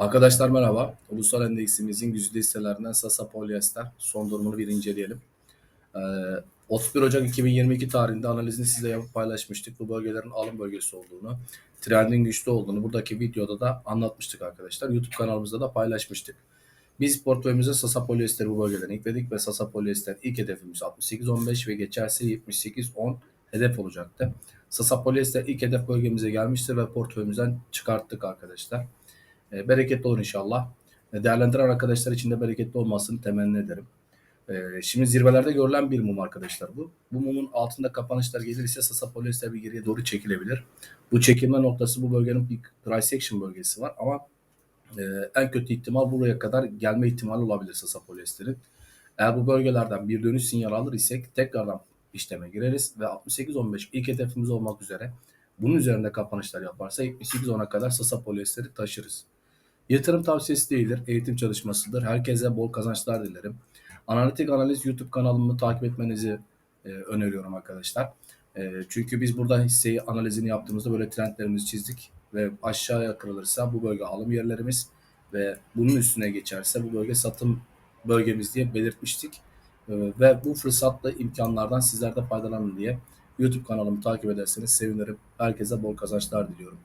Arkadaşlar merhaba. Ulusal endeksimizin güzide hisselerinden Sasa Polyester son durumunu bir inceleyelim. Ee, 31 Ocak 2022 tarihinde analizini size yapıp paylaşmıştık. Bu bölgelerin alım bölgesi olduğunu, trendin güçlü olduğunu buradaki videoda da anlatmıştık arkadaşlar. YouTube kanalımızda da paylaşmıştık. Biz portföyümüze Sasa Polyester bu bölgeden ekledik ve Sasa Polyester ilk hedefimiz 68.15 ve geçerse 78.10 hedef olacaktı. Sasa Polyester ilk hedef bölgemize gelmiştir ve portföyümüzden çıkarttık arkadaşlar. E, bereketli olur inşallah. E, değerlendiren arkadaşlar için de bereketli olmasını temenni ederim. E, şimdi zirvelerde görülen bir mum arkadaşlar bu. Bu mumun altında kapanışlar gelirse Sasa Polyester bir geriye doğru çekilebilir. Bu çekilme noktası bu bölgenin bir price action bölgesi var ama en kötü ihtimal buraya kadar gelme ihtimali olabilir Sasa Polyester'in. Eğer bu bölgelerden bir dönüş sinyal alır isek tekrardan işleme gireriz ve 68-15 ilk hedefimiz olmak üzere bunun üzerinde kapanışlar yaparsa 78-10'a kadar Sasa Polyester'i taşırız. Yatırım tavsiyesi değildir, eğitim çalışmasıdır. Herkese bol kazançlar dilerim. Analitik Analiz YouTube kanalımı takip etmenizi e, öneriyorum arkadaşlar. E, çünkü biz burada hisseyi analizini yaptığımızda böyle trendlerimizi çizdik ve aşağıya kırılırsa bu bölge alım yerlerimiz ve bunun üstüne geçerse bu bölge satım bölgemiz diye belirtmiştik. E, ve bu fırsatla imkanlardan sizler de faydalanın diye YouTube kanalımı takip ederseniz sevinirim. Herkese bol kazançlar diliyorum.